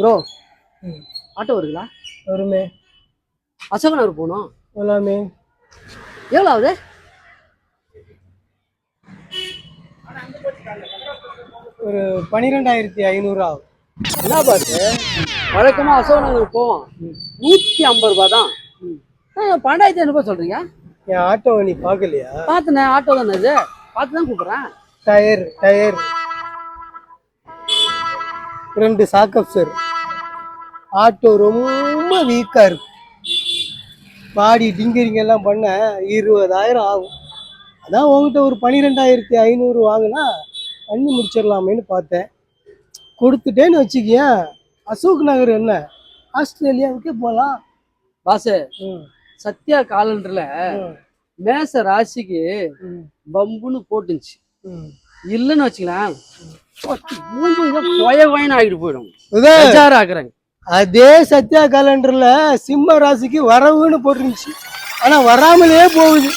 Bro auto வருங்களா வருமே. அசோகநகர் போகணும். எல்லாமே எவ்வளோ ஆகுது? ஒரு பன்னிரெண்டாயிரத்தி ஐநூறு ஆகும். என்ன பாத்து வழக்கமா அசோகநகர் போவோம். நூற்றி ஐம்பது ரூபா தான். பன்னெண்டாயிரத்தி ஐநூறுபா சொல்றீங்க? என் ஆட்டோவை நீ பார்க்கலையா? பார்த்துனே ஆட்டோ தானே இது. பார்த்து தான் கூப்பிட்றேன். Tyre tyre. ரெண்டு சாக்கப் சார். ஆட்டோ ரொம்ப வீக்காக இருக்கு பாடி டிங்கரிங் எல்லாம் பண்ண இருபதாயிரம் ஆகும். அதான் உங்ககிட்ட ஒரு பன்னிரெண்டாயிரத்தி ஐநூறு வாங்கினா பண்ணி முடிச்சிடலாமேன்னு பார்த்தேன். கொடுத்துட்டேன்னு வச்சுக்கியேன் அசோக் நகர் என்ன? ஆஸ்திரேலியாவுக்கே போகலாம் பாசு ம். சத்யா காலண்டர்ல மேச ராசிக்கு பம்புன்னு போட்டுச்சு. இல்லைன்னு வச்சுக்கலாம் மூஞ்சி கொய ஆகிட்டு போயிடும். ஆக்குறாங்க அதே சத்யா கேலண்டரில் சிம்ம ராசிக்கு வரவுன்னு போட்டிருந்துச்சு. ஆனா வராமலே போகுது.